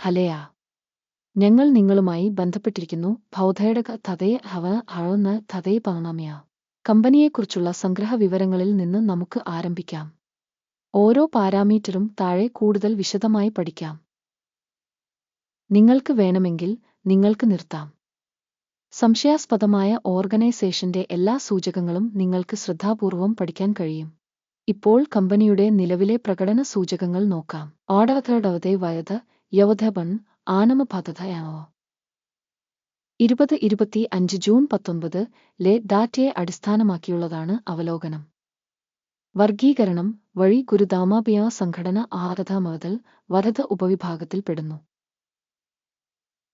ഹലയ. ഞങ്ങൾ നിങ്ങളുമായി ബന്ധപ്പെട്ടിരിക്കുന്നു. ഭൗതയുടെ തതേ ഹവ ഹഴന്ന് തതേ പണമയ കമ്പനിയെക്കുറിച്ചുള്ള സംഗ്രഹ വിവരങ്ങളിൽ നിന്ന് നമുക്ക് ആരംഭിക്കാം. ഓരോ പാരാമീറ്ററും താഴെ കൂടുതൽ വിശദമായി പഠിക്കാം. നിങ്ങൾക്ക് വേണമെങ്കിൽ നിങ്ങൾക്ക് നിർത്താം. സംശയാസ്പദമായ ഓർഗനൈസേഷന്റെ എല്ലാ സൂചകങ്ങളും നിങ്ങൾക്ക് ശ്രദ്ധാപൂർവം പഠിക്കാൻ കഴിയും. ഇപ്പോൾ കമ്പനിയുടെ നിലവിലെ പ്രകടന സൂചകങ്ങൾ നോക്കാം. ഓർഡർഡവതെ വയത് യവധബൺ ആനമ പദ്ധതയാണോ ഇരുപത് ഇരുപത്തി അഞ്ച് ജൂൺ പത്തൊൻപത് ലെ ഡാറ്റയെ അടിസ്ഥാനമാക്കിയുള്ളതാണ് അവലോകനം. വർഗീകരണം വഴി ഗുരുദാമാബിയ സംഘടന ആരഥ മതൽ വരത ഉപവിഭാഗത്തിൽപ്പെടുന്നു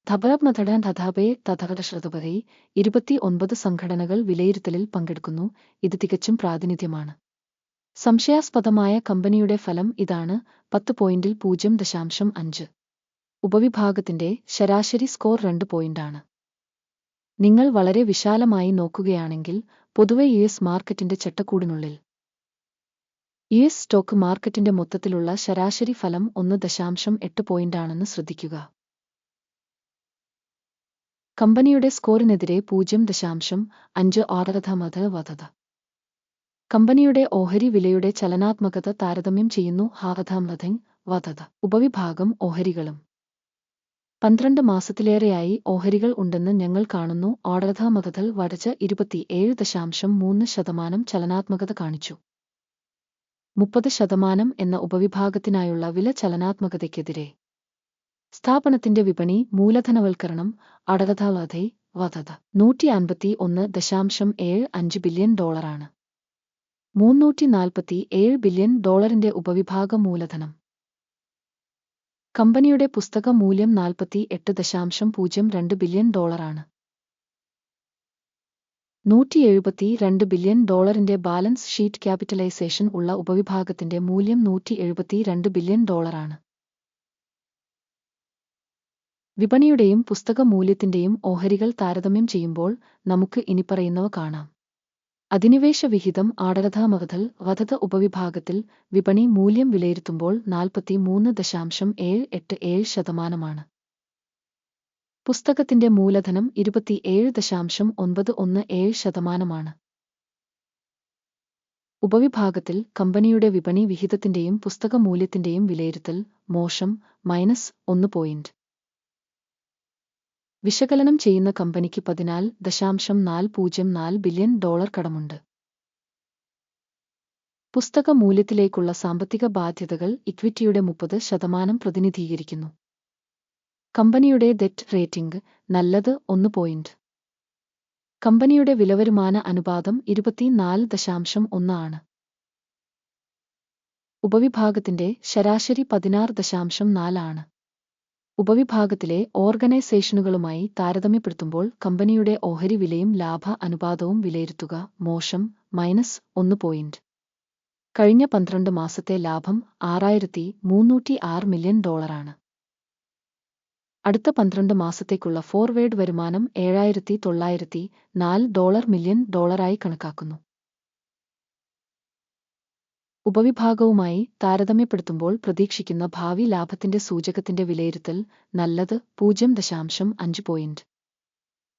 ധബറബ്നഥഡാൻ തഥാപയെ തഥകടശ്രതപതി ഇരുപത്തി ഒൻപത് സംഘടനകൾ വിലയിരുത്തലിൽ പങ്കെടുക്കുന്നു. ഇത് തികച്ചും പ്രാതിനിധ്യമാണ്. സംശയാസ്പദമായ കമ്പനിയുടെ ഫലം ഇതാണ് പത്ത് പോയിന്റിൽ പൂജ്യം ദശാംശം അഞ്ച്. ഉപവിഭാഗത്തിന്റെ ശരാശരി സ്കോർ രണ്ട് പോയിന്റാണ് നിങ്ങൾ വളരെ വിശാലമായി നോക്കുകയാണെങ്കിൽ പൊതുവെ യു എസ് മാർക്കറ്റിന്റെ ചട്ടക്കൂടിനുള്ളിൽ. യു എസ് സ്റ്റോക്ക് മാർക്കറ്റിന്റെ മൊത്തത്തിലുള്ള ശരാശരി ഫലം ഒന്ന് ദശാംശം എട്ട് പോയിന്റാണെന്ന് ശ്രദ്ധിക്കുക. കമ്പനിയുടെ സ്കോറിനെതിരെ പൂജ്യം ദശാംശം അഞ്ച് ഓർഡറധമത് വധത കമ്പനിയുടെ ഓഹരി വിലയുടെ ചലനാത്മകത താരതമ്യം ചെയ്യുന്നു ഹാവധാമധങ് വധത ഉപവിഭാഗം ഓഹരികളും. പന്ത്രണ്ട് മാസത്തിലേറെയായി ഓഹരികൾ ഉണ്ടെന്ന് ഞങ്ങൾ കാണുന്നു. ഓർഡർധാമതൽ വരച്ച് ഇരുപത്തിയേഴ് ദശാംശം മൂന്ന് ശതമാനം ചലനാത്മകത കാണിച്ചു. മുപ്പത് ശതമാനം എന്ന ഉപവിഭാഗത്തിനായുള്ള വില ചലനാത്മകതയ്ക്കെതിരെ. സ്ഥാപനത്തിന്റെ വിപണി മൂലധനവൽക്കരണം അടകഥാളതെ വധത. നൂറ്റി അൻപത്തി ഒന്ന് ദശാംശം ഏഴ് അഞ്ച് ബില്യൺ ഡോളറാണ്. മൂന്നൂറ്റി നാൽപ്പത്തി ഏഴ് ബില്യൺ ഡോളറിന്റെ ഉപവിഭാഗ മൂലധനം. കമ്പനിയുടെ പുസ്തക മൂല്യം നാൽപ്പത്തി എട്ട് ദശാംശം പൂജ്യം രണ്ട് ബില്യൺ ഡോളറാണ്. നൂറ്റി എഴുപത്തി രണ്ട് ബില്യൺ ഡോളറിന്റെ ബാലൻസ് ഷീറ്റ് ക്യാപിറ്റലൈസേഷൻ ഉള്ള ഉപവിഭാഗത്തിന്റെ മൂല്യം നൂറ്റി എഴുപത്തി രണ്ട് ബില്യൺ ഡോളറാണ്. വിപണിയുടെയും പുസ്തക മൂല്യത്തിന്റെയും ഓഹരികൾ താരതമ്യം ചെയ്യുമ്പോൾ നമുക്ക് ഇനിപ്പറയുന്നവ കാണാം. അധിനിവേശ വിഹിതം ആടരഥാമകഥൽ വധത ഉപവിഭാഗത്തിൽ വിപണി മൂല്യം വിലയിരുത്തുമ്പോൾ നാൽപ്പത്തി മൂന്ന് ദശാംശം ഏഴ് എട്ട് ഏഴ് ശതമാനമാണ്. പുസ്തകത്തിന്റെ മൂലധനം ഇരുപത്തിയേഴ് ദശാംശം ഒൻപത് ഒന്ന് ഏഴ് ശതമാനമാണ്. ഉപവിഭാഗത്തിൽ കമ്പനിയുടെ വിപണി വിഹിതത്തിന്റെയും പുസ്തക മൂല്യത്തിന്റെയും വിലയിരുത്തൽ മോശം മൈനസ് ഒന്ന് പോയിന്റ്. വിശകലനം ചെയ്യുന്ന കമ്പനിക്ക് പതിനാല് ദശാംശം നാല് പൂജ്യം നാല് ബില്യൺ ഡോളർ കടമുണ്ട്. പുസ്തക മൂല്യത്തിലേക്കുള്ള സാമ്പത്തിക ബാധ്യതകൾ ഇക്വിറ്റിയുടെ മുപ്പത് ശതമാനം പ്രതിനിധീകരിക്കുന്നു. കമ്പനിയുടെ ഡെറ്റ് റേറ്റിംഗ് നല്ലത് ഒന്ന് പോയിന്റ്. കമ്പനിയുടെ വിലവരുമാന അനുപാതം ഇരുപത്തിനാല് ദശാംശം ഒന്ന് ആണ്. ഉപവിഭാഗത്തിന്റെ ശരാശരി പതിനാറ് ദശാംശം നാലാണ് ഉപവിഭാഗത്തിലെ ഓർഗനൈസേഷനുകളുമായി താരതമ്യപ്പെടുത്തുമ്പോൾ കമ്പനിയുടെ ഓഹരി വിലയും ലാഭ അനുപാതവും വിലയിരുത്തുക മോശം മൈനസ് ഒന്ന് പോയിന്റ്. കഴിഞ്ഞ പന്ത്രണ്ട് മാസത്തെ ലാഭം ആറായിരത്തി മൂന്നൂറ്റി ആറ് മില്യൺ ഡോളറാണ്. അടുത്ത പന്ത്രണ്ട് മാസത്തേക്കുള്ള ഫോർവേഡ് വരുമാനം ഏഴായിരത്തി തൊള്ളായിരത്തി നാല് ഡോളർ മില്യൺ ഡോളറായി കണക്കാക്കുന്നു. ഉപവിഭാഗവുമായി താരതമ്യപ്പെടുത്തുമ്പോൾ പ്രതീക്ഷിക്കുന്ന ഭാവി ലാഭത്തിന്റെ സൂചകത്തിന്റെ വിലയിരുത്തൽ നല്ലത് പൂജ്യം ദശാംശം അഞ്ച് പോയിന്റ്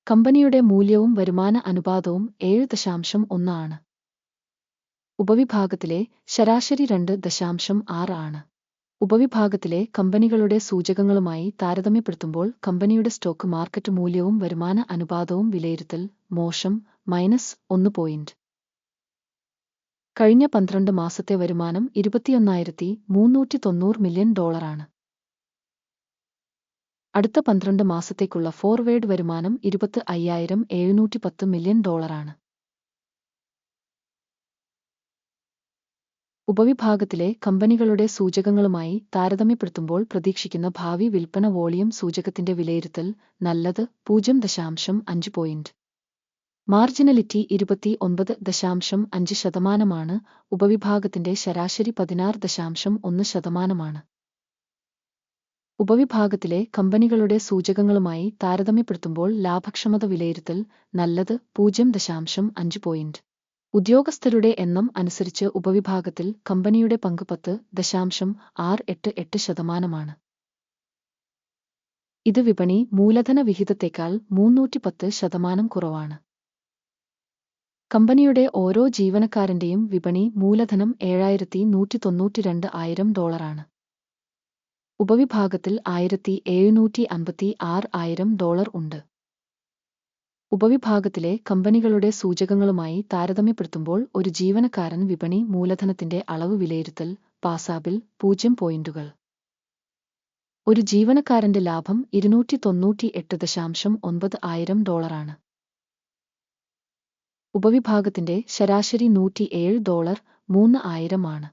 കമ്പനിയുടെ മൂല്യവും വരുമാന അനുപാതവും ഏഴ് ദശാംശം ഒന്നാണ് ഉപവിഭാഗത്തിലെ ശരാശരി രണ്ട് ദശാംശം ആറ് ആണ്. ഉപവിഭാഗത്തിലെ കമ്പനികളുടെ സൂചകങ്ങളുമായി താരതമ്യപ്പെടുത്തുമ്പോൾ കമ്പനിയുടെ സ്റ്റോക്ക് മാർക്കറ്റ് മൂല്യവും വരുമാന അനുപാതവും വിലയിരുത്തൽ മോശം മൈനസ് ഒന്ന് പോയിന്റ് കഴിഞ്ഞ പന്ത്രണ്ട് മാസത്തെ വരുമാനം ഇരുപത്തിയൊന്നായിരത്തി മൂന്നൂറ്റി തൊണ്ണൂറ് മില്യൺ ഡോളറാണ്. അടുത്ത പന്ത്രണ്ട് മാസത്തേക്കുള്ള ഫോർവേഡ് വരുമാനം ഇരുപത്തി അയ്യായിരം എഴുന്നൂറ്റി പത്ത് മില്യൺ ഡോളറാണ്. ഉപവിഭാഗത്തിലെ കമ്പനികളുടെ സൂചകങ്ങളുമായി താരതമ്യപ്പെടുത്തുമ്പോൾ പ്രതീക്ഷിക്കുന്ന ഭാവി വിൽപ്പന വോളിയം സൂചകത്തിന്റെ വിലയിരുത്തൽ നല്ലത് പൂജ്യം ദശാംശം അഞ്ച് പോയിന്റ്. മാർജിനലിറ്റി ഇരുപത്തി ഒൻപത് ദശാംശം അഞ്ച് ശതമാനമാണ് ഉപവിഭാഗത്തിന്റെ ശരാശരി പതിനാറ് ദശാംശം ഒന്ന് ശതമാനമാണ്. ഉപവിഭാഗത്തിലെ കമ്പനികളുടെ സൂചകങ്ങളുമായി താരതമ്യപ്പെടുത്തുമ്പോൾ ലാഭക്ഷമത വിലയിരുത്തൽ നല്ലത് പൂജ്യം ദശാംശം അഞ്ച് പോയിന്റ്. ഉദ്യോഗസ്ഥരുടെ എണ്ണം അനുസരിച്ച് ഉപവിഭാഗത്തിൽ കമ്പനിയുടെ പങ്ക് പത്ത് ദശാംശം ആറ് എട്ട് എട്ട് ശതമാനമാണ്. ഇത് വിപണി മൂലധന വിഹിതത്തേക്കാൾ മൂന്നൂറ്റി പത്ത് ശതമാനം കുറവാണ്. കമ്പനിയുടെ ഓരോ ജീവനക്കാരന്റെയും വിപണി മൂലധനം ഏഴായിരത്തി നൂറ്റി തൊണ്ണൂറ്റിരണ്ട് ആയിരം ഡോളറാണ്. ഉപവിഭാഗത്തിൽ ആയിരത്തി എഴുന്നൂറ്റി അമ്പത്തി ആറ് ആയിരം ഡോളർ ഉണ്ട്. ഉപവിഭാഗത്തിലെ കമ്പനികളുടെ സൂചകങ്ങളുമായി താരതമ്യപ്പെടുത്തുമ്പോൾ ഒരു ജീവനക്കാരൻ വിപണി മൂലധനത്തിന്റെ അളവ് വിലയിരുത്തൽ പാസാബിൽ പൂജ്യം പോയിന്റുകൾ. ഒരു ജീവനക്കാരന്റെ ലാഭം ഇരുന്നൂറ്റി തൊണ്ണൂറ്റി എട്ട് ദശാംശം ഒൻപത് ആയിരം ഡോളറാണ്. ഉപവിഭാഗത്തിന്റെ ശരാശരി നൂറ്റിയേഴ് ഡോളർ മൂന്ന് ആയിരമാണ്.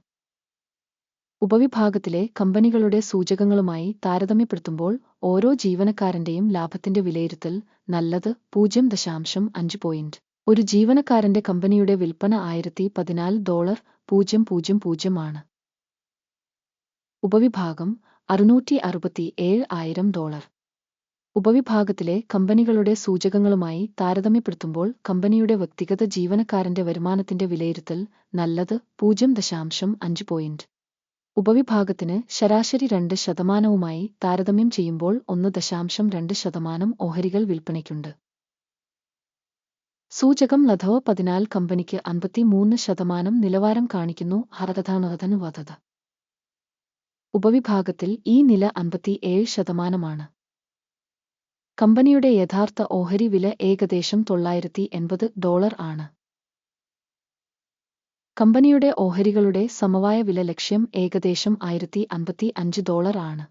ഉപവിഭാഗത്തിലെ കമ്പനികളുടെ സൂചകങ്ങളുമായി താരതമ്യപ്പെടുത്തുമ്പോൾ ഓരോ ജീവനക്കാരന്റെയും ലാഭത്തിന്റെ വിലയിരുത്തൽ നല്ലത് പൂജ്യം ദശാംശം അഞ്ച് പോയിന്റ്. ഒരു ജീവനക്കാരന്റെ കമ്പനിയുടെ വിൽപ്പന ആയിരത്തി പതിനാല് ഡോളർ പൂജ്യം പൂജ്യം പൂജ്യം ആണ്. ഉപവിഭാഗം അറുന്നൂറ്റി അറുപത്തി ഏഴ് ആയിരം ഡോളർ. ഉപവിഭാഗത്തിലെ കമ്പനികളുടെ സൂചകങ്ങളുമായി താരതമ്യപ്പെടുത്തുമ്പോൾ കമ്പനിയുടെ വ്യക്തിഗത ജീവനക്കാരന്റെ വരുമാനത്തിന്റെ വിലയിരുത്തൽ നല്ലത് പൂജ്യം ദശാംശം അഞ്ച് പോയിന്റ് ഉപവിഭാഗത്തിന് ശരാശരി രണ്ട് ശതമാനവുമായി താരതമ്യം ചെയ്യുമ്പോൾ ഒന്ന് ദശാംശം രണ്ട് ശതമാനം ഓഹരികൾ വിൽപ്പനയ്ക്കുണ്ട്. സൂചകം ലധവ പതിനാല് കമ്പനിക്ക് അൻപത്തിമൂന്ന് ശതമാനം നിലവാരം കാണിക്കുന്നു ഹരതഥാനുഹതന് ഉപവിഭാഗത്തിൽ ഈ നില അൻപത്തിയേഴ് ശതമാനമാണ്. കമ്പനിയുടെ യഥാർത്ഥ ഓഹരി വില ഏകദേശം തൊള്ളായിരത്തി എൺപത് ഡോളർ ആണ്. കമ്പനിയുടെ ഓഹരികളുടെ സമവായ വില ലക്ഷ്യം ഏകദേശം ആയിരത്തി അൻപത്തി അഞ്ച് ഡോളർ ആണ്.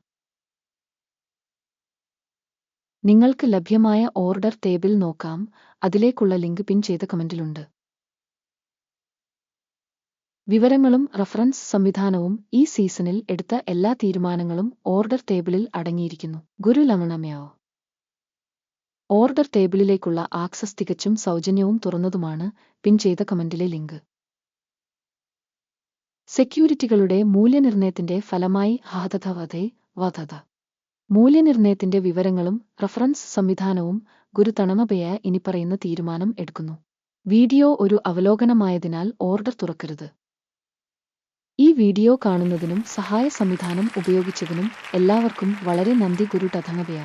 നിങ്ങൾക്ക് ലഭ്യമായ ഓർഡർ ടേബിൾ നോക്കാം. അതിലേക്കുള്ള ലിങ്ക് പിൻ ചെയ്ത കമന്റിലുണ്ട്. വിവരങ്ങളും റഫറൻസ് സംവിധാനവും ഈ സീസണിൽ എടുത്ത എല്ലാ തീരുമാനങ്ങളും ഓർഡർ ടേബിളിൽ അടങ്ങിയിരിക്കുന്നു. ഗുരു ലമണമയോ ഓർഡർ ടേബിളിലേക്കുള്ള ആക്സസ് തികച്ചും സൗജന്യവും തുറന്നതുമാണ് പിൻ ചെയ്ത കമന്റിലെ ലിങ്ക്. സെക്യൂരിറ്റികളുടെ മൂല്യനിർണയത്തിന്റെ ഫലമായി ഹാതഥ വധേ വധത മൂല്യനിർണയത്തിന്റെ വിവരങ്ങളും റഫറൻസ് സംവിധാനവും ഗുരുതണമബയ ഇനി ഇനിപ്പറയുന്ന തീരുമാനം എടുക്കുന്നു. വീഡിയോ ഒരു അവലോകനമായതിനാൽ ഓർഡർ തുറക്കരുത്. ഈ വീഡിയോ കാണുന്നതിനും സഹായ സംവിധാനം ഉപയോഗിച്ചതിനും എല്ലാവർക്കും വളരെ നന്ദി ഗുരു ടഥമപയ